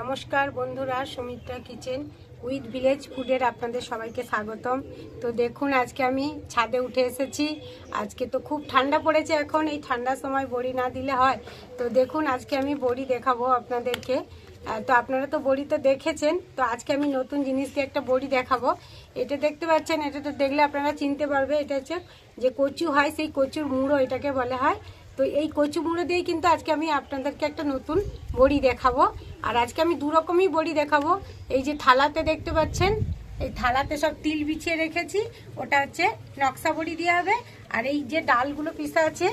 নমস্কার বন্ধুরা, Sumitra kitchen with village ফুডের আপনাদের সবাইকে স্বাগতম। তো দেখুন, আজকে আমি ছাদে উঠে এসেছি। আজকে তো খুব ঠান্ডা পড়েছে এখন, এই ঠান্ডার সময় বড়ি না দিলে হয়। তো দেখুন, আজকে আমি বড়ি দেখাবো আপনাদেরকে। তো আপনারা তো বড়ি তো দেখেছেন, তো আজকে আমি নতুন জিনিস দিয়ে একটা বড়ি দেখাবো। এটা দেখতে পাচ্ছেন, এটা তো দেখলে আপনারা চিনতে পারবে। এটা হচ্ছে যে কচু হয়, সেই কচুর মুড়ো এটাকে বলা হয়। তো এই কচু মুড়ো দিয়েই কিন্তু আজকে আমি আপনাদেরকে একটা নতুন বড়ি দেখাবো। আর আজকে আমি দু রকমই বড়ি দেখাবো। এই যে থালাতে দেখতে পাচ্ছেন, এই থালাতে সব তিল বিছিয়ে রেখেছি। ওটা হচ্ছে নকশা বড়ি দেওয়া হবে। আর এই যে ডালগুলো পিসা আছে,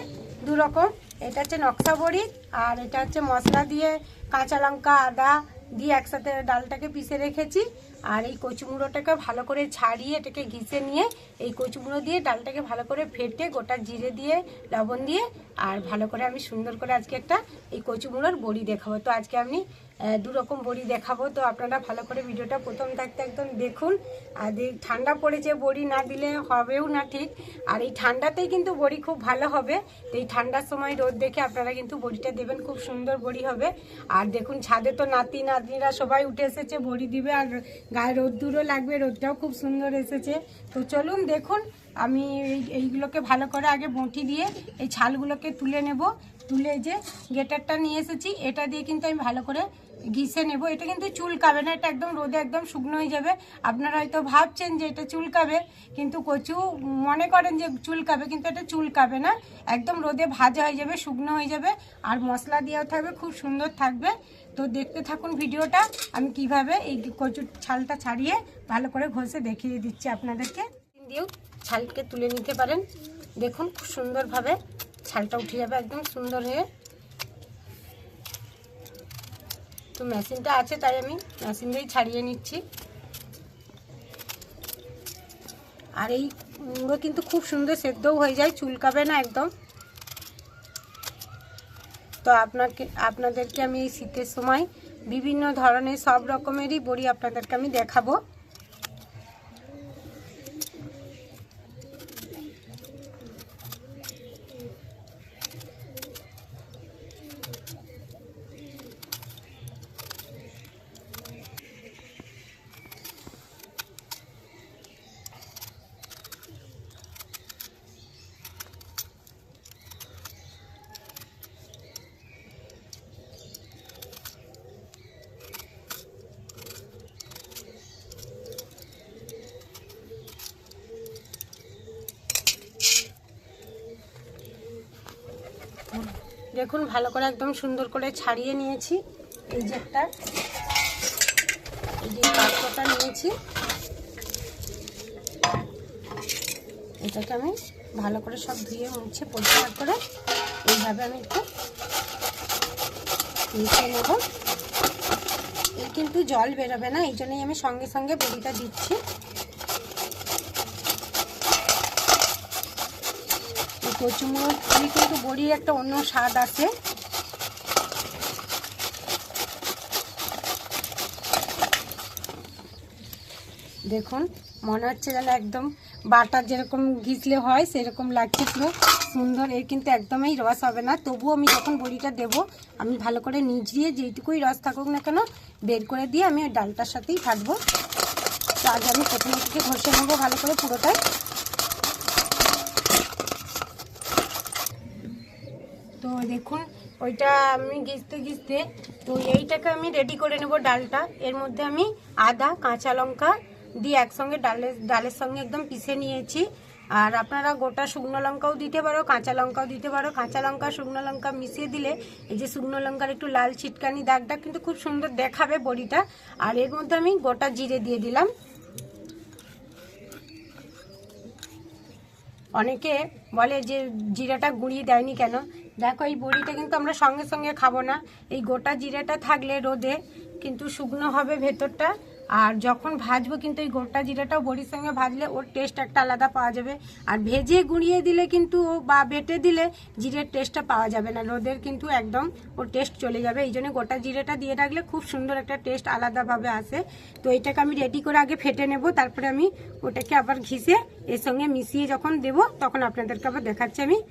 দু রকম। এটা হচ্ছে নকশা বড়ি, আর এটা হচ্ছে মশলা দিয়ে কাঁচা লঙ্কা, আদা দিয়ে একসাথে ডালটাকে পিষে রেখেছি। আর এই কচুমুড়োটাকে ভালো করে ছাড়িয়ে এটাকে ঘিসে নিয়ে এই কচুমুড়ো দিয়ে ডালটাকে ভালো করে ফেটে গোটা জিরে দিয়ে, লবণ দিয়ে, আর ভালো করে আমি সুন্দর করে আজকে একটা এই কচুমুড়োর বড়ি দেখাবো। তো আজকে আমি আহ, দু রকম বড়ি দেখাবো। তো আপনারা ভালো করে ভিডিওটা প্রথম থাকতে একদম দেখুন। আর ঠান্ডা পড়েছে বড়ি না দিলে হবেও না ঠিক। আর এই ঠান্ডাতেই কিন্তু বড়ি খুব ভালো হবে। তো এই ঠান্ডার সময় রোদ দেখে আপনারা কিন্তু বড়িটা দেবেন খুব সুন্দর বড়ি হবে। আর দেখুন ছাদে তো নাতি নাতনিরা সবাই উঠে এসেছে বড়ি দিবে। আর গায়ে রোদ্দুরও লাগবে রোদটাও খুব সুন্দর এসেছে। তো চলুন দেখুন আমি এই এইগুলোকে ভালো করে আগে বঁটি দিয়ে এই ছালগুলোকে তুলে নেব। তুলে যে গেটারটা নিয়ে এসেছি এটা দিয়ে কিন্তু আমি ভালো করে ঘিসে নেব। এটা কিন্তু চুলকাবে না, এটা একদম রোদে একদম শুকনো হয়ে যাবে। আপনারা হয়তো ভাবছেন যে এটা চুলকাবে, কিন্তু কচু মনে করেন যে চুলকাবে, কিন্তু এটা চুলকাবে না। একদম রোদে ভাজা হয়ে যাবে, শুকনো হয়ে যাবে। আর মশলা দেওয়া থাকবে, খুব সুন্দর থাকবে। তো দেখতে থাকুন ভিডিওটা, আমি কীভাবে এই কচুর ছালটা ছাড়িয়ে ভালো করে ঘষে দেখিয়ে দিচ্ছি আপনাদেরকে। দিয়েও ছালকে তুলে নিতে পারেন। দেখুন, খুব সুন্দরভাবে ছালটা উঠে যাবে, একদম সুন্দর হয়ে। তো মেশিনটা আছে, তাই আমি মেশিন দিয়েই ছাড়িয়ে নিচ্ছি। আর এই কুমড়ো কিন্তু খুব সুন্দর সেদ্ধও হয়ে যায়, চুলকাবে না একদম। তো আপনাকে, আপনাদেরকে আমি এই শীতের সময় বিভিন্ন ধরনের সব রকমেরই বড়ি আপনাদেরকে আমি দেখাবো। দেখুন, ভালো করে একদম সুন্দর করে ছাড়িয়ে নিয়েছি। এই যে একটা, এই যে পাত্রটা নিয়েছি। এটাকে আমি ভালো করে সব ধুয়ে মুছে পরিষ্কার করে এইভাবে আমি একটু মিশিয়ে নেব। এর কিন্তু জল বেরোবে না, এই জন্যই আমি সঙ্গে সঙ্গে বড়িটা দিচ্ছি। কচুমুড়ো কিন্তু বড়ির একটা অন্য স্বাদ আছে। দেখুন, মনে হচ্ছে যেন একদম বাটার যেরকম ঘিচলে হয়, সেরকম লাগছে পুরো। সুন্দর, এর কিন্তু একদমই রস হবে না। তবুও আমি যখন বড়িটা দেব, আমি ভালো করে নিজিয়ে যেইটুকুই রস থাকুক না কেন, বের করে দিয়ে আমি ওই ডালটার সাথেই থাকব। তো আজ আমি প্রথমে থেকে ঘষে নেব ভালো করে পুরোটাই। তো দেখুন, ওইটা আমি ঘিসতে ঘিসতে, তো এইটাকে আমি রেডি করে নেব ডালটা। এর মধ্যে আমি আদা, কাঁচা লঙ্কা দিয়ে একসঙ্গে ডালের ডালের সঙ্গে একদম পিষে নিয়েছি। আর আপনারা গোটা শুকনো লঙ্কাও দিতে পারো, কাঁচা লঙ্কাও দিতে পারো। কাঁচা লঙ্কা, শুকনো লঙ্কা মিশিয়ে দিলে এই যে শুকনো লঙ্কার একটু লাল ছিটকানি দাগটা কিন্তু খুব সুন্দর দেখাবে বড়িটা। আর এর মধ্যে আমি গোটা জিরে দিয়ে দিলাম। অনেকে বলে যে জিরাটা গুঁড়িয়ে দেয়নি কেন? দেখো, এই বড়িটা কিন্তু আমরা সঙ্গে সঙ্গে খাব না। এই গোটা জিরাটা থাকলে রোদে কিন্তু শুকনো হবে ভেতরটা। আর যখন ভাজবো কিন্তু এই গোটা জিরাটাও বড়ির সঙ্গে ভাজলে ওর টেস্ট একটা আলাদা পাওয়া যাবে। আর ভেজে গুঁড়িয়ে দিলে কিন্তু ও- বা বেটে দিলে জিরের টেস্টটা পাওয়া যাবে না। রোদের কিন্তু একদম ওর টেস্ট চলে যাবে। এই জন্য গোটা জিরেটা দিয়ে রাখলে খুব সুন্দর একটা টেস্ট আলাদাভাবে আসে। তো এটাকে আমি রেডি করে আগে ফেটে নেব। তারপরে আমি ওটাকে আবার ঘিসে এর সঙ্গে মিশিয়ে যখন দেব, তখন আপনাদেরকে আবার দেখাচ্ছি আমি।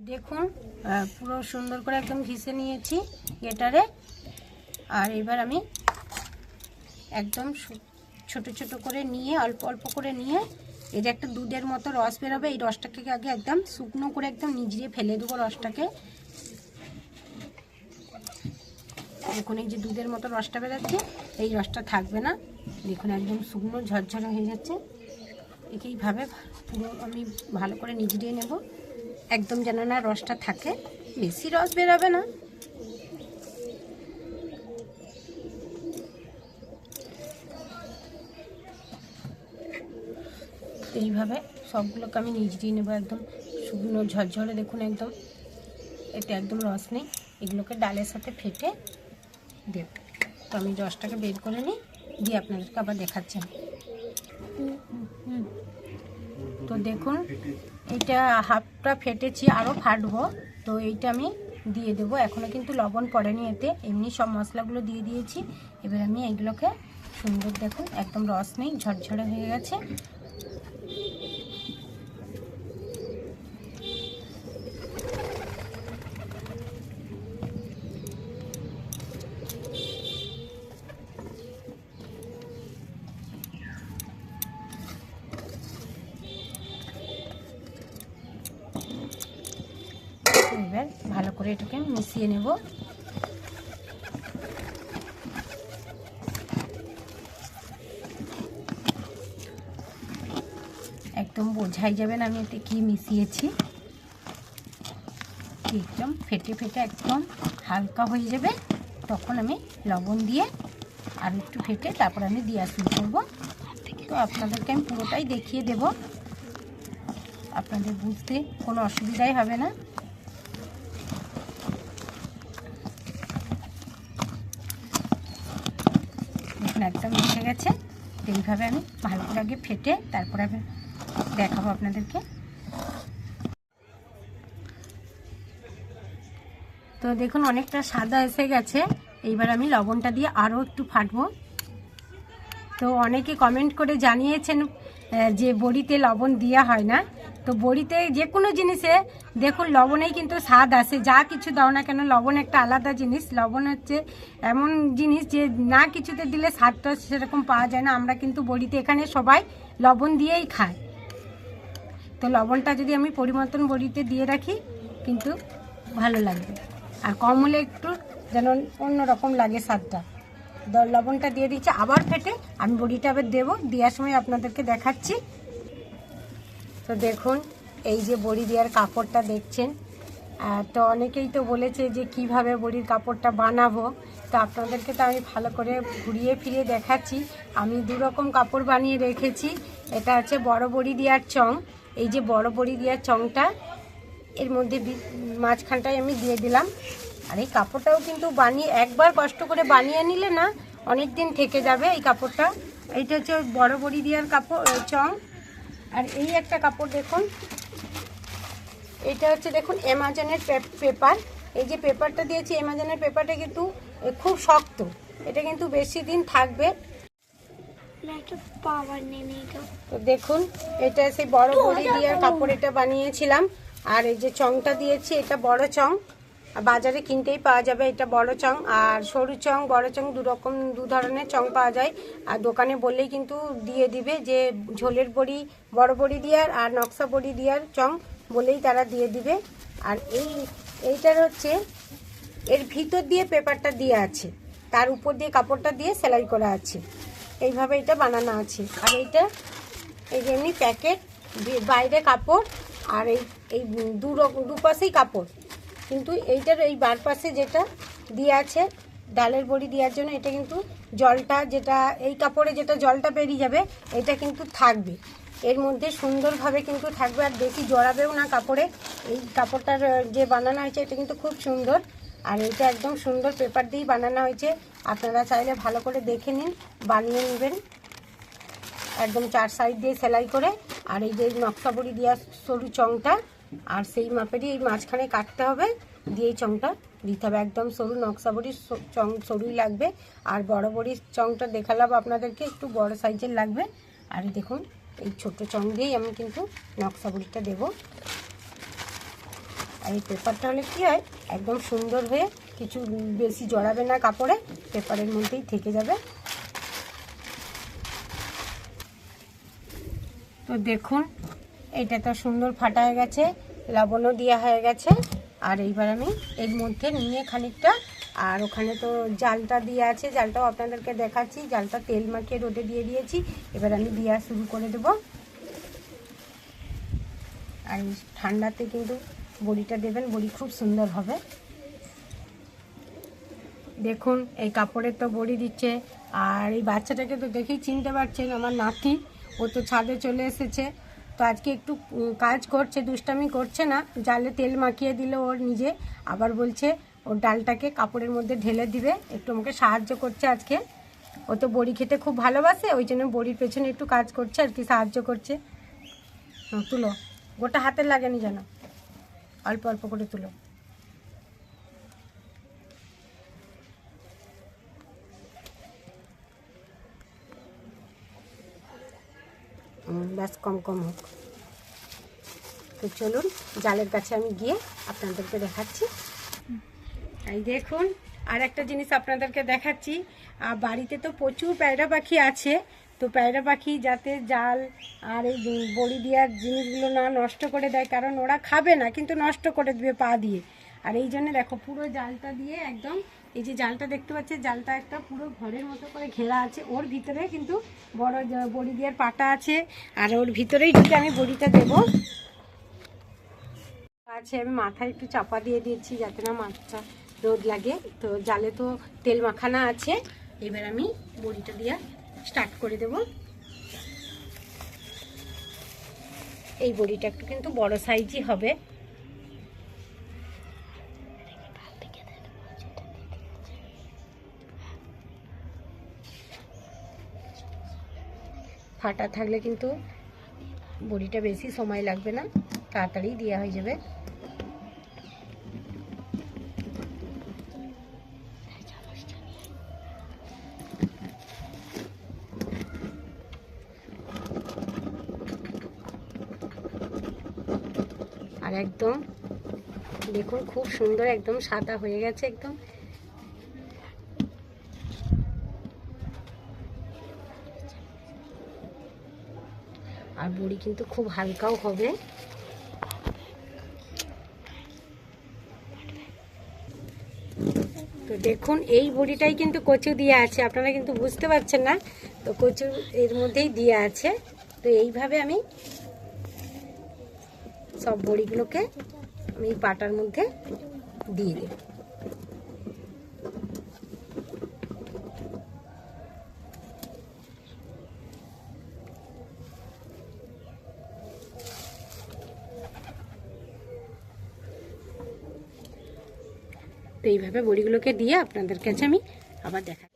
দেখুন পুরো সুন্দর করে একদম ঘিসে নিয়েছি গেটারে। আর এবার আমি একদম ছোট ছোট করে নিয়ে, অল্প অল্প করে নিয়ে এর একটা দুধের মতো রস বেরোবে, এই রসটাকে আগে একদম শুকনো করে একদম নিজড়িয়ে ফেলে দেবো রসটাকে। দেখুন এই যে দুধের মতো রসটা বেরোচ্ছে, এই রসটা থাকবে না। দেখুন একদম শুকনো ঝরঝরে হয়ে যাচ্ছে। এইভাবে পুরো আমি ভালো করে নিজড়িয়ে নেব। একদম যেন না রসটা থাকে। বেশি রস বেরোবে না। এইভাবে সবগুলোকে আমি নিজড়িয়ে নেব একদম। শুকনো ঝরঝরে দেখুন একদম। এতে একদম রস নেই। এগুলোকে ডালের সাথে ফেটে দেব। তো আমি রসটাকে বের করে নিই। দিয়ে আপনাদেরকে আবার দেখাচ্ছি। তো দেখুন এটা হাফটা ফেটেছি আরও ফাটবো। তো এইটা আমি দিয়ে দেবো। এখনও কিন্তু লবণ পড়েনি এতে। এমনি সব মশলাগুলো দিয়ে দিয়েছি। এবার আমি এগুলোকে সুন্দর দেখুন, একদম রস নেই, ঝরঝরে হয়ে গেছে এবার ভালো করে মিশিয়ে নেব। একদম বোঝাই যাবে না আমি এতে কি মিশিয়েছি। একদম ফেটে ফেটে একদম হালকা হয়ে যাবে। তখন আমি লবণ দিয়ে আর একটু ফেটে তারপর আমি দেওয়া শুরু করব। তো আপনাদেরকে আমি পুরোটাই দেখিয়ে দেব। আপনাদের বুঝতে কোনো অসুবিধাই হবে না দেখুন একদম মিশে গেছে। এইভাবে আমি ভালো করে আগে ফেটে তারপরে আমি দেখাবো আপনাদেরকে। তো দেখুন, অনেকটা সাদা এসে গেছে। এইবার আমি লবণটা দিয়ে আরও একটু ফাটবো। তো অনেকে কমেন্ট করে জানিয়েছেন যে বড়িতে লবণ দেওয়া হয় না। তো বড়িতে যে কোনো জিনিসে দেখুন, লবণেই কিন্তু স্বাদ আসে। যা কিছু দাও না কেন, লবণ একটা আলাদা জিনিস। লবণ হচ্ছে এমন জিনিস যে না কিছুতে দিলে স্বাদটা সেরকম পাওয়া যায় না। আমরা কিন্তু বড়িতে এখানে সবাই লবণ দিয়েই খাই। তো লবণটা যদি আমি পরিমর্তন বড়িতে দিয়ে রাখি, কিন্তু ভালো লাগবে। আর কম হলে একটু যেন অন্যরকম লাগে স্বাদটা। লবণটা দিয়ে দিচ্ছি, আবার ফেটে আমি বড়িটা আবার দেবো। দেওয়ার সময় আপনাদেরকে দেখাচ্ছি। তো দেখুন, এই যে বড়ি দেওয়ার কাপড়টা দেখছেন তো অনেকেই তো বলেছে যে কীভাবে বড়ির কাপড়টা বানাবো। তো আপনাদেরকে তো আমি ভালো করে ঘুরিয়ে ফিরিয়ে দেখাচ্ছি। আমি দু রকম কাপড় বানিয়ে রেখেছি। এটা হচ্ছে বড় বড়ি দেওয়ার চং। এই যে বড় বড়ি দেওয়ার চংটা, এর মধ্যে মাঝখানটায় আমি দিয়ে দিলাম। আর এই কাপড়টাও কিন্তু বানিয়ে, একবার কষ্ট করে বানিয়ে নিলে না অনেক দিন থেকে যাবে এই কাপড়টা। এইটা হচ্ছে বড় বড়ি দেওয়ার কাপড়, চং। আর এই একটা কাপড় দেখুন। এটা হচ্ছে দেখুন অ্যামাজনের পেপার। এই যে পেপারটা দিয়েছি অ্যামাজনের পেপারটা কিন্তু খুব শক্ত। এটা কিন্তু বেশি দিন থাকবে। তো। দেখুন এটা সেই বড় বড়ি দিয়ে কাপড় এটা বানিয়েছিলাম। আর এই যে চংটা দিয়েছি এটা বড় চং। বাজারে কিনতেই পাওয়া যাবে এটা বড় চং, আর সরু চং, বড় চং, দু রকম, দু ধরনের চং পাওয়া যায়। আর দোকানে বললেই কিন্তু দিয়ে দিবে যে ঝোলের বড়ি, বড় বড়ি দিয়ার আর নকশা বড়ি দিয়ার চং বলেই তারা দিয়ে দিবে। আর এই, এইটার হচ্ছে এর ভিতর দিয়ে পেপারটা দিয়ে আছে, তার উপর দিয়ে কাপড়টা দিয়ে সেলাই করা আছে। এইভাবে এটা বানানো আছে। আর এইটা, এই যে এমনি প্যাকেট, বাইরে কাপড়, আর এই এই দুপাশেই কাপড়। কিন্তু এইটার এই বার পাশে যেটা দিয়ে আছে, ডালের বড়ি দেওয়ার জন্য এটা কিন্তু জলটা যেটা, এই কাপড়ে যেটা জলটা বেরিয়ে যাবে, এটা কিন্তু থাকবে। এর মধ্যে সুন্দরভাবে কিন্তু থাকবে, আর বেশি জড়াবেও না কাপড়ে। এই কাপড়টার যে বানানো হয়েছে, এটা কিন্তু খুব সুন্দর। আর এটা একদম সুন্দর পেপার দিয়েই বানানো হয়েছে। আপনারা চাইলে ভালো করে দেখে নিন, বানিয়ে নেবেন। একদম চার সাইড দিয়ে সেলাই করে, আর এই যে নকশা বড়ি দেওয়া সরু চংটা আর সেই মাপেরই এই মাঝখানে কাটতে হবে, দিয়ে এই চংটা দিতে হবে। একদম সরু নকশা বড়ির চং সরুই লাগবে। আর বড় বড়ির চংটা দেখালাম আপনাদেরকে, একটু বড় সাইজের লাগবে। আর দেখুন, এই ছোট চং দিয়েই আমি কিন্তু নকশা বড়িটা দেবো। আর এই পেপারটা হলে কী হয়, একদম সুন্দর হয়ে কিছু বেশি জড়াবে না কাপড়ে, পেপারের মধ্যেই থেকে যাবে। তো দেখুন এটা তো সুন্দর ফাটা হয়ে গেছে, লবণও দেওয়া হয়ে গেছে। আর এইবার আমি এর মধ্যে নিয়ে খানিকটা, আর ওখানে তো জালটা দিয়ে আছে, জালটাও আপনাদেরকে দেখাচ্ছি। জালটা তেল মাখিয়ে রোদে দিয়ে দিয়েছি, এবার আমি দেওয়া শুরু করে দেব। আর ঠান্ডাতে কিন্তু বড়িটা দেবেন, বড়ি খুব সুন্দর হবে। দেখুন, এই কাপড়ের তো বড়ি দিচ্ছে, আর এই বাচ্চাটাকে তো দেখেই চিনতে পারছেন, আমার নাতি, ও তো ছাদে চলে এসেছে। তো আজকে একটু কাজ করছে, দুষ্টামি করছে না। জালে তেল মাখিয়ে দিল ওর নিজে। আবার বলছে ওর ডালটাকে কাপড়ের মধ্যে ঢেলে দিবে। একটু আমাকে সাহায্য করছে আজকে। ও তো বড়ি খেতে খুব ভালোবাসে, ওই জন্য বড়ির পেছনে একটু কাজ করছে আর কি, সাহায্য করছে। তুলো। গোটা হাতের লাগেনি যেন। অল্প অল্প করে তুলো। ব্যাস, কম কম হোক। তো চলুন, জালের কাছে আমি গিয়ে আপনাদেরকে দেখাচ্ছি। এই দেখুন আর একটা জিনিস আপনাদেরকে দেখাচ্ছি। আর বাড়িতে তো প্রচুর পায়রা পাখি আছে। তো পায়রা পাখি যাতে জাল আর এই বড়ি দেওয়ার জিনিসগুলো না নষ্ট করে দেয়, কারণ ওরা খাবে না, কিন্তু নষ্ট করে দেবে পা দিয়ে। আর এই জন্য দেখো, পুরো জালটা দিয়ে একদম এই যে জালটা দেখতে পাচ্ছে, জালটা একটা পুরো ঘরের মতো করে ঘেরা আছে। ওর ভিতরে কিন্তু বড় বড়ি দেওয়ার পাটা আছে, আর ওর ভিতরেই যদি আমি বড়িটা দেবো। আছে, আমি মাথায় একটু চাপা দিয়ে দিয়েছি যাতে না মাছটা রোদ লাগে। তো জালে তো তেল মাখানা আছে, এবার আমি বড়িটা দিয়ে স্টার্ট করে দেব। এই বড়িটা একটু কিন্তু বড় সাইজই হবে। ফাটা থাকলে কিন্তু বড়িটা বেশি সময় লাগবে না, তাড়াতাড়ি দেওয়া হয়ে যাবে। আর একদম, দেখুন, খুব সুন্দর একদম সাদা হয়ে গেছে একদম। বড়ি কিন্তু খুব হালকাও হবে। তো দেখুন, এই বড়িটাই কিন্তু কচু দিয়ে আছে। আপনারা কিন্তু বুঝতে পারছেন না, তো কচু এর মধ্যেই দিয়ে আছে। তো এইভাবে আমি সব বড়িগুলোকে আমি পাটার মধ্যে দিয়ে দেব। তো এইভাবে বড়িগুলোকে দিয়ে আপনাদের কাছে আমি আবার দেখা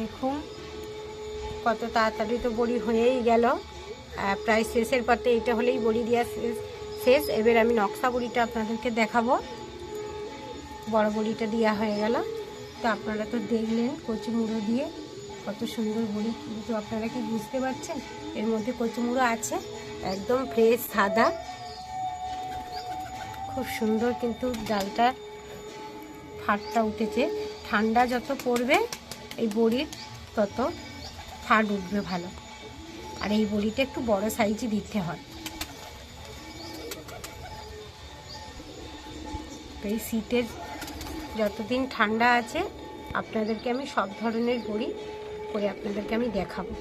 দেখুন, কত তাড়াতাড়ি তো বড়ি হয়েই গেল। প্রায় শেষের পথে এটা হলেই বড়ি দেওয়া শেষ শেষ। এবার আমি নকশা বড়িটা আপনাদেরকে দেখাবো। বড় বড়িটা দেওয়া হয়ে গেল। তো আপনারা তো দেখলেন কচু মুড়ো দিয়ে কত সুন্দর বড়ি। কিন্তু আপনারা কি বুঝতে পারছেন? এর মধ্যে কচু মুড়ো আছে, একদম ফ্রেশ সাদা। খুব সুন্দর কিন্তু ডালটা ফাটটা উঠেছে। ঠান্ডা যত পড়বে এই বড়ির তত ফাট উঠবে ভালো। আর এই বড়িটা একটু বড় সাইজই দিতে হয়। তো এই শীতের যতদিন ঠান্ডা আছে, আপনাদেরকে আমি সব ধরনের বড়ি করে আপনাদেরকে আমি দেখাবো।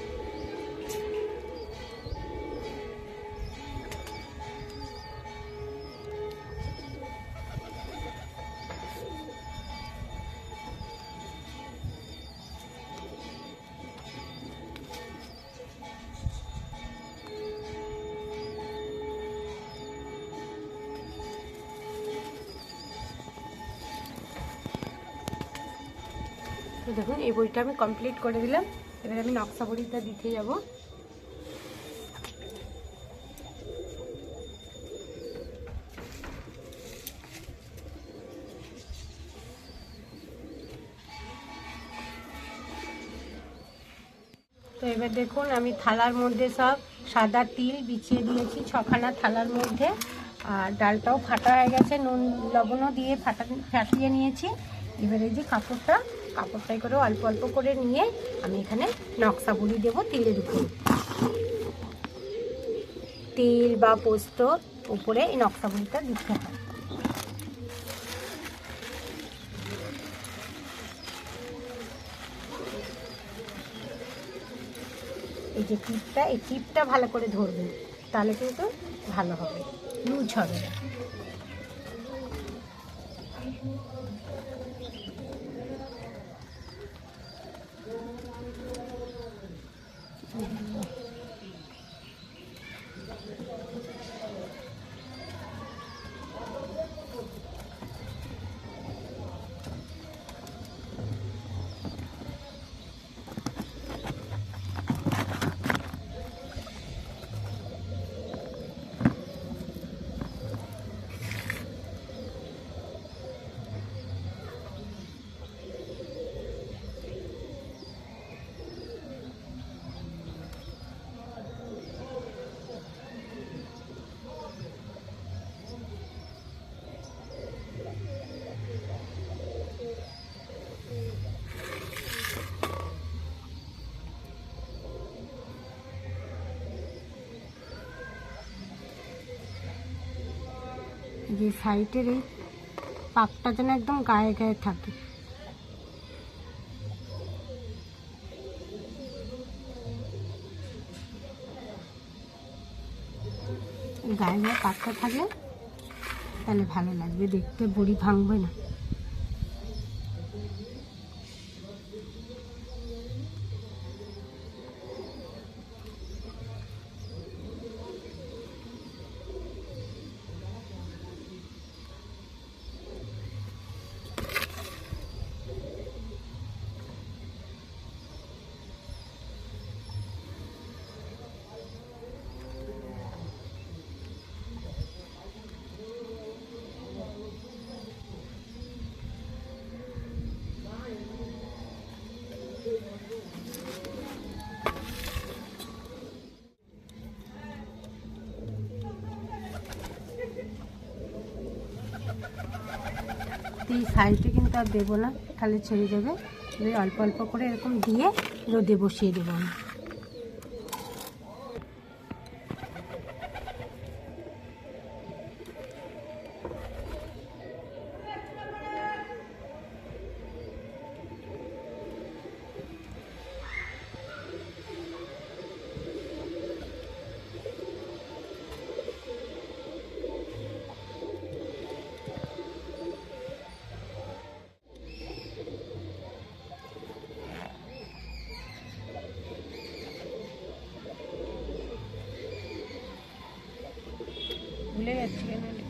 বড়িটা আমি কমপ্লিট করে দিলাম। এবার আমি নকশা বড়িটা দিতে যাব। তো এবার দেখুন, আমি থালার মধ্যে সব সাদা তিল বিছিয়ে দিয়েছি, ছখানা থালার মধ্যে। আর ডালটাও ফাটা হয়ে গেছে, নুন, লবণও দিয়ে ফাটা ফাটিয়ে নিয়েছি। এবার এই যে কাপড়টা কাপড়টাই করে অল্প অল্প করে নিয়ে আমি এখানে নকশা বুড়ি দেবো তিলের উপরে। তিল বা পোস্ত উপরে এই নকশা বুড়িটা দিতে হয়। এই যে টিপটা, এই টিপটা ভালো করে ধরবে তাহলে কিন্তু ভালো হবে, লুজ হবে না। যে সাইডের এই পাকটা যেন একদম গায়ে গায়ে থাকে। গায়ে গায়ে পাকটা থাকলে তাহলে ভালো লাগবে, দেখতে বড়ি ভাঙবে না। তো সাইজটা কিন্তু আর দেবো না, তাহলে ছেড়ে দেবে। অল্প অল্প করে এরকম দিয়ে রোদে বসিয়ে দেবো আমি। ভুলে যাচ্ছি কেন এটা।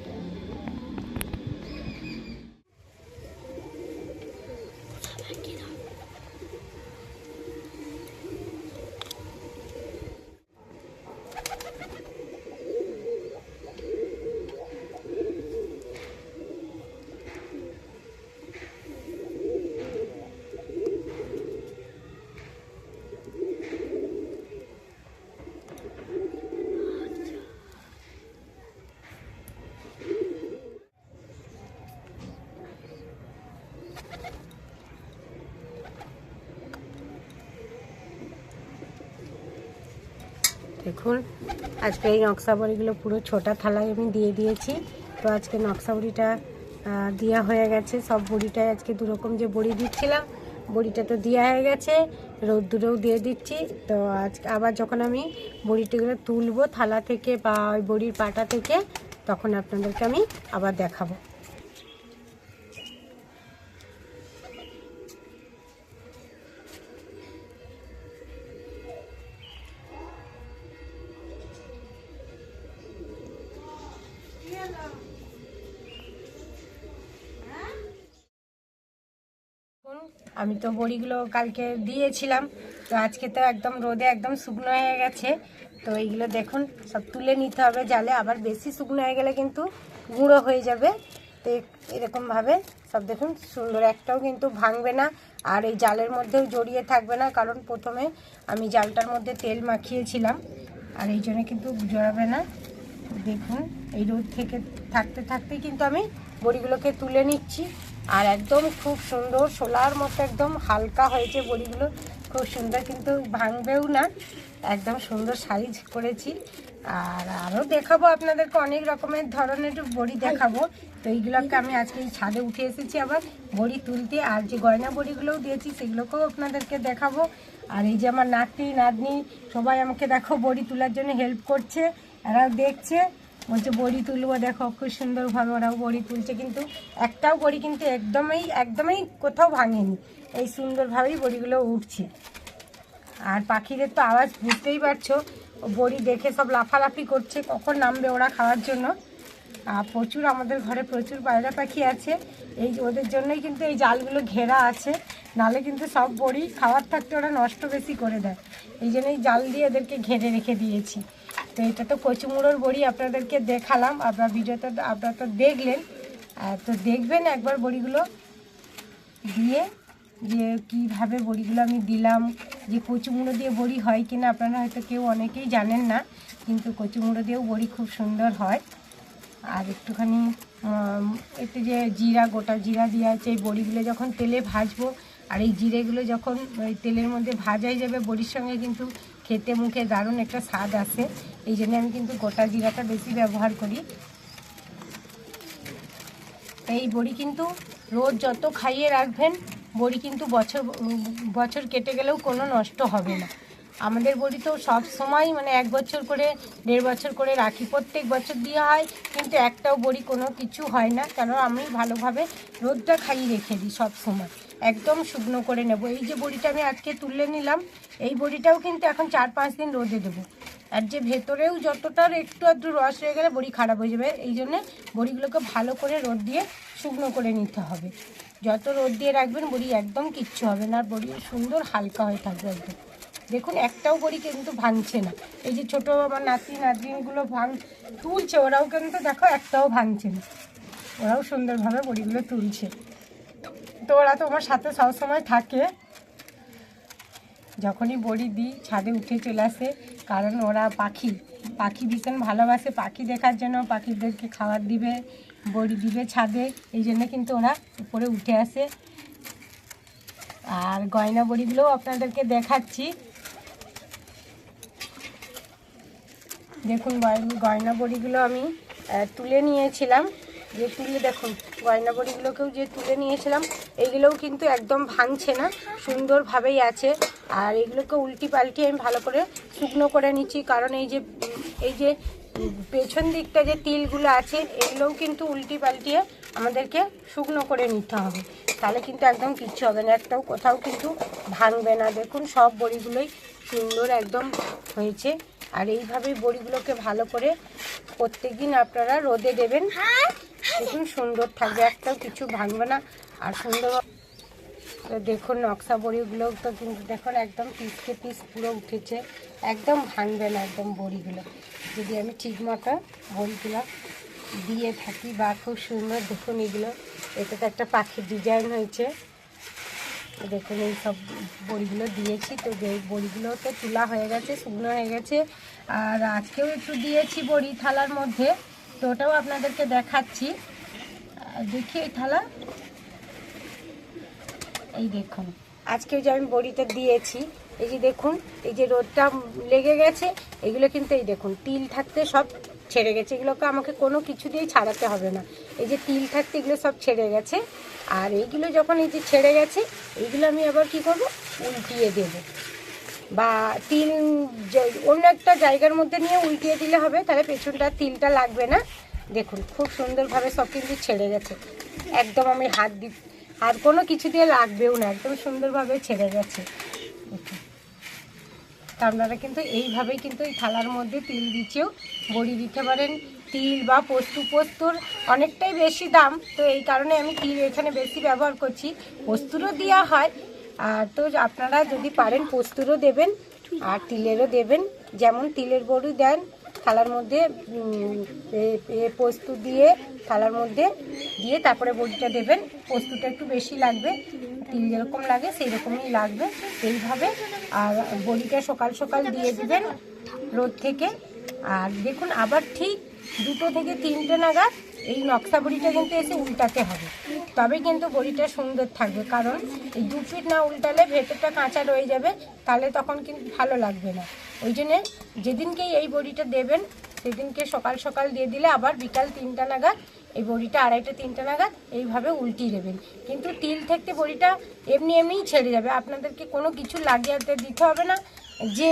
দেখুন, আজকে এই নকশা বড়িগুলো পুরো ছোটা থালায় আমি দিয়ে দিয়েছি। তো আজকে নকশা বড়িটা দেওয়া হয়ে গেছে। সব বড়িটাই আজকে দুরকম যে বড়ি দিচ্ছিলাম, বড়িটা তো দেওয়া হয়ে গেছে, রোদ্দুরেও দিয়ে দিচ্ছি। তো আজ আবার যখন আমি বড়িটাগুলো তুলবো থালা থেকে বা ওই বড়ির পাটা থেকে, তখন আপনাদেরকে আমি আবার দেখাবো। আমি তো বড়িগুলো কালকে দিয়েছিলাম, তো আজকে তো একদম রোদে একদম শুকনো হয়ে গেছে। তো এইগুলো দেখুন, সব তুলে নিতে হবে জালে, আবার বেশি শুকনো হয়ে গেলে কিন্তু গুঁড়ো হয়ে যাবে। তো এরকমভাবে সব দেখুন, সুন্দর একটাও কিন্তু ভাঙবে না, আর এই জালের মধ্যেও জড়িয়ে থাকবে না, কারণ প্রথমে আমি জালটার মধ্যে তেল মাখিয়েছিলাম, আর এই জন্য কিন্তু জড়াবে না। দেখুন, এই রোদ থেকে থাকতে থাকতে কিন্তু আমি বড়িগুলোকে তুলে নিচ্ছি। আর একদম খুব সুন্দর, সোলার মতো একদম হালকা হয়েছে বড়িগুলো, খুব সুন্দর কিন্তু ভাঙবেও না, একদম সুন্দর সাইজ করেছি। আর আরও দেখাবো আপনাদেরকে, অনেক রকমের ধরনের বড়ি দেখাবো। তো এইগুলোকে আমি আজকে ছাদে উঠে এসেছি আবার বড়ি তুলতে, আর যে গয়না বড়িগুলোও দিয়েছি সেগুলোকেও আপনাদেরকে দেখাবো। আর এই যে আমার নাতি নাতনি সবাই আমাকে দেখো বড়ি তোলার জন্য হেল্প করছে এরা দেখছে। বলছে, বড়ি তুলবো, দেখো, খুব সুন্দরভাবে ওরাও বড়ি তুলছে। কিন্তু একটাও বড়ি কিন্তু একদমই একদমই কোথাও ভাঙেনি। এই সুন্দরভাবেই বড়িগুলো উঠছে। আর পাখিদের তো আওয়াজ বুঝতেই পারছ, বড়ি দেখে সব লাফালাফি করছে, কখন নামবে ওরা খাওয়ার জন্য। আর প্রচুর, আমাদের ঘরে প্রচুর পায়রা পাখি আছে। এই ওদের জন্যই কিন্তু এই জালগুলো ঘেরা আছে। নালে কিন্তু সব বড়ি খাওয়ার থাকতে ওরা নষ্ট বেশি করে দেয়। এই জন্যই জাল দিয়ে এদেরকে ঘেরে রেখে দিয়েছি। তো এটা তো কচুমুড়োর বড়ি, আপনাদেরকে দেখালাম, আপনার ভিডিওটা আপনারা তো দেখলেন। তো দেখবেন একবার বড়িগুলো দিয়ে, যে কীভাবে বড়িগুলো আমি দিলাম, যে কচুমুড়ো দিয়ে বড়ি হয় কিনা, আপনারা হয়তো কেউ অনেকেই জানেন না, কিন্তু কচুমুড়ো দিয়েও বড়ি খুব সুন্দর হয়। আর একটুখানি একটু যে জিরা, গোটা জিরা দেওয়া আছে, এই বড়িগুলো যখন তেলে ভাজবো, আর এই জিরেগুলো যখন ওই তেলের মধ্যে ভাজাই যাবে বড়ির সঙ্গে কিন্তু খেতে মুখে দারুণ একটা স্বাদ আসে এই জন্য আমি কিন্তু গোটা জিরাটা বেশি ব্যবহার করি। এই বড়ি কিন্তু রোজ যত খাইয়ে রাখবেন, বড়ি কিন্তু বছর বছর কেটে গেলেও কোনো নষ্ট হবে না। আমাদের বড়ি তো সব সময় মানে এক বছর করে, দেড় বছর করে রাখি। প্রত্যেক বছর দেওয়া হয়, কিন্তু একটাও বড়ি কোনো কিছু হয় না। কেন? আমি ভালোভাবে রোদটা খাইয়ে রেখে দিই সব সময়। একদম শুকনো করে নেব। এই যে বড়িটা আমি আজকে তুলে নিলাম, এই বড়িটাও কিন্তু এখন চার পাঁচ দিন রোদে দেবো। আর যে ভেতরেও যতটার একটু আধটু রস হয়ে গেলে বড়ি খারাপ হয়ে যাবে। এই জন্যে বড়িগুলোকে ভালো করে রোদ দিয়ে শুকনো করে নিতে হবে। যত রোদ দিয়ে রাখবেন বড়ি একদম কিচ্ছু হবে না, আর বড়ি সুন্দর হালকা হয়ে থাকবে একদম। দেখুন, একটাও বড়ি কিন্তু ভাঙছে না। এই যে ছোটো আমার নাতি, নাতনিগুলো ভাঙ, তুলছে, ওরাও কিন্তু দেখো একটাও ভাঙছে না। ওরাও সুন্দরভাবে বড়িগুলো তুলছে। তো ওরা তো আমার সাথে সবসময় থাকে। যখনই বড়ি দিই, ছাদে উঠে চলে আসে, কারণ ওরা পাখি। পাখি ভীষণ ভালোবাসে। পাখি দেখার জন্য পাখিদেরকে খাবার দিবে, বড়ি দিবে ছাদে। এই জন্য কিন্তু ওরা উপরে উঠে আসে। আর গয়না বড়িগুলোও আপনাদেরকে দেখাচ্ছি। দেখুন গয়না বড়িগুলো আমি তুলে নিয়েছিলাম। যে তুলে দেখুন। গয়না বড়িগুলোকেও যে তুলে নিয়েছিলাম, এইগুলোও কিন্তু একদম ভাঙছে না, সুন্দরভাবেই আছে। আর এগুলোকে উল্টি পাল্টি আমি ভালো করে শুকনো করে নিচ্ছি, কারণ এই যে এই যে পেছন দিকটা যে তিলগুলো আছে, এগুলোও কিন্তু উল্টি পাল্টিয়ে আমাদেরকে শুকনো করে নিতে হবে। তাহলে কিন্তু একদম কিচ্ছু হবে না, একটাও কোথাও কিন্তু ভাঙবে না। দেখুন, সব বড়িগুলোই সুন্দর একদম হয়েছে। আর এইভাবেই বড়িগুলোকে ভালো করে প্রত্যেক দিন আপনারা রোদে দেবেন। দেখুন সুন্দর থাকবে, একটাও কিছু ভাঙবে না। আর সুন্দর দেখুন, নকশা বড়িগুলো তো কিন্তু দেখুন, একদম পিসকে পিস পুরো উঠেছে। একদম ভাঙবে না একদম বড়িগুলো। যদি আমি ঠিক মতো বড়িগুলো দিয়ে থাকি, বা খুব সুন্দর দেখুন এগুলো। এটা তো একটা পাখির ডিজাইন হয়েছে। দেখুন, এই সব বড়িগুলো দিয়েছি। তো যে বড়িগুলো তো তোলা হয়ে গেছে, শুকনো হয়ে গেছে। আর আজকেও একটু দিয়েছি বড়ি থালার মধ্যে। তো ওটাও আপনাদেরকে দেখাচ্ছি। দেখি এই থালা। এই দেখুন। আজকে যে আমি বড়িটা দিয়েছি, এই যে দেখুন, এই যে রোদটা লেগে গেছে, এগুলো কিন্তু এই দেখুন, তিল থাকতে সব ছেড়ে গেছে। এগুলোকে আমাকে কোনো কিছু দিয়েই ছাড়াতে হবে না। এই যে তিল থাকতে এগুলো সব ছেড়ে গেছে। আর এইগুলো যখন এই যে ছেড়ে গেছে, এইগুলো আমি আবার কি করব? উল্টিয়ে দেব। বা তিল অন্য একটা জায়গার মধ্যে নিয়ে উল্টিয়ে দিলে হবে, তাহলে পেছনটা তিলটা লাগবে না। দেখুন, খুব সুন্দরভাবে সব কিন্তু ছেড়ে গেছে। একদম আমি হাত দি আর কোনো কিছু দিয়ে লাগবেও না, একদম সুন্দরভাবে ছেড়ে গেছে। তা আপনারা কিন্তু এইভাবেই কিন্তু এই থালার মধ্যে তিল দিচ্ছেও। বড়ি দিতে পারেন, তিল বা পোস্তু, পোস্তর অনেকটাই বেশি দাম। তো এই কারণে আমি তিল এখানে বেশি ব্যবহার করছি। পোস্তুরও দেওয়া হয় আর তো আপনারা যদি পারেন পোস্তরও দেবেন আর তিলেরও দেবেন। যেমন তিলের বড়ি দেন, থালার মধ্যে পোস্ত দিয়ে থালার মধ্যে দিয়ে তারপরে বড়িটা দেবেন। পোস্তটা একটু বেশি লাগবে, তিল যেরকম লাগে সেই রকমই লাগবে এইভাবে। আর বড়িটা সকাল সকাল দিয়ে দেবেন রোদ থেকে। আর দেখুন, আবার ঠিক দুটো থেকে তিনটে নাগাদ এই নকশা বড়িটা কিন্তু এসে উল্টাতে হবে। তবে কিন্তু বড়িটা সুন্দর থাকবে, কারণ এই দু ফিট না উল্টালে ভেতরটা কাঁচা রয়ে যাবে, তাহলে তখন কিন্তু ভালো লাগবে না। ওই জন্যে যেদিনকেই এই বড়িটা দেবেন, সেদিনকে সকাল সকাল দিয়ে দিলে আবার বিকাল তিনটা নাগাদ এই বড়িটা আড়াইটা তিনটা নাগাদ এইভাবে উল্টিয়ে দেবেন। কিন্তু তিল থেকে বড়িটা এমনি এমনিই ছেড়ে যাবে। আপনাদেরকে কোনো কিছু লাগিয়ে দিতে হবে না যে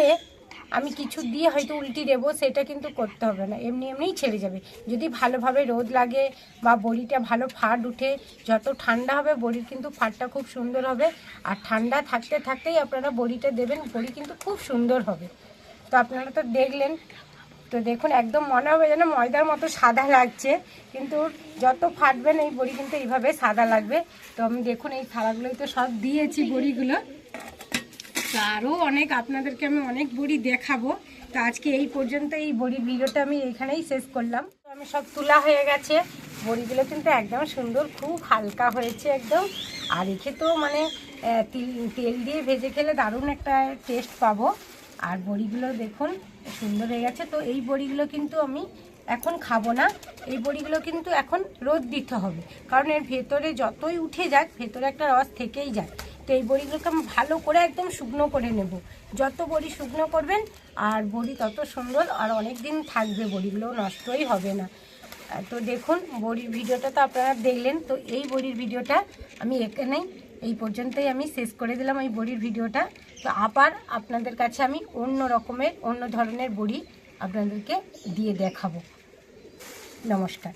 আমি কিছু দিয়ে হয়তো উল্টি দেবো, সেটা কিন্তু করতে হবে না। এমনি এমনিই ছেড়ে যাবে। যদি ভালোভাবে রোদ লাগে বা বড়িটা ভালো ফাট উঠে, যত ঠান্ডা হবে বড়ির কিন্তু ফাটটা খুব সুন্দর হবে। আর ঠান্ডা থাকতে থাকতেই আপনারা বড়িটা দেবেন, বড়ি কিন্তু খুব সুন্দর হবে। তো আপনারা তো দেখলেন, তো দেখুন একদম মনে হবে যেন ময়দার মতো সাদা লাগছে। কিন্তু যত ফাটবেন এই বড়ি কিন্তু এইভাবে সাদা লাগবে। তো আমি দেখুন এই থালাগুলোই তো সব দিয়েছি বড়িগুলো। তো আরও অনেক আপনাদেরকে আমি অনেক বড়ি দেখাবো। তো আজকে এই পর্যন্ত এই বড়ির ভিডিওটা আমি এখানেই শেষ করলাম। তো আমি সব তোলা হয়ে গেছে। বড়িগুলো কিন্তু একদম সুন্দর, খুব হালকা হয়েছে একদম। আর এখে তো মানে তিল- তেল দিয়ে ভেজে খেলে দারুণ একটা টেস্ট পাবো। আর বড়িগুলো দেখুন, সুন্দর হয়ে গেছে। তো এই বড়িগুলো কিন্তু আমি এখন খাব না। এই বড়িগুলো কিন্তু এখন রোদ দিতে হবে। কারণ এর ভেতরে যতই উঠে যাক, ভেতরে একটা রস থেকেই যায়। তো এই বড়িগুলোকে আমি ভালো করে একদম শুকনো করে নেব। যত বড়ি শুকনো করবেন, আর বড়ি তত সুন্দর, আর অনেক দিন থাকবে বড়িগুলো, নষ্টই হবে না। তো দেখুন, বড়ির ভিডিওটা তো আপনারা দেখলেন, তো এই বড়ির ভিডিওটা আমি এখানেই, এই পর্যন্তই আমি শেষ করে দিলাম এই বড়ির ভিডিওটা। তো আবার আপনাদের কাছে আমি অন্য রকমের, অন্য ধরনের বড়ি আপনাদেরকে দিয়ে দেখাবো। নমস্কার।